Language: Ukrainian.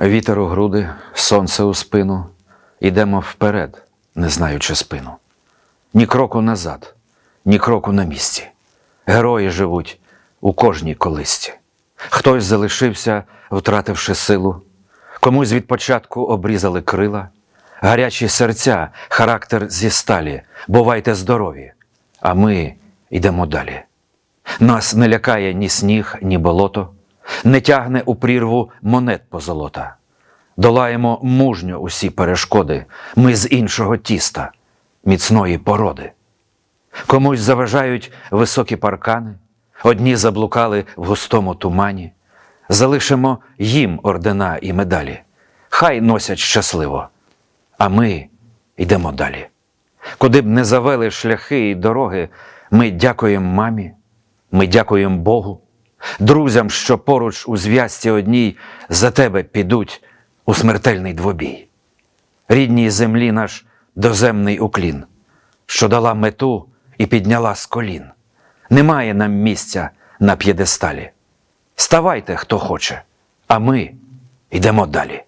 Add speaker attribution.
Speaker 1: Вітер у груди, сонце у спину, ідемо вперед, не знаючи спину. Ні кроку назад, ні кроку на місці. Герої живуть у кожній колисці. Хтось залишився, втративши силу, комусь від початку обрізали крила, гарячі серця, характер зі сталі, бувайте здорові, а ми йдемо далі. Нас не лякає ні сніг, ні болото, не тягне у прірву монет позолота. Долаємо мужньо усі перешкоди, ми з іншого тіста, міцної породи. Комусь заважають високі паркани, одні заблукали в густому тумані. Залишимо їм ордена і медалі, хай носять щасливо, а ми йдемо далі. Куди б не завели шляхи і дороги, ми дякуємо мамі, ми дякуємо Богу, друзям, що поруч у зв'язці одній за тебе підуть у смертельний двобій. Рідній землі наш доземний уклін, що дала мету і підняла з колін. Немає нам місця на п'єдесталі. Ставайте, хто хоче, а ми йдемо далі.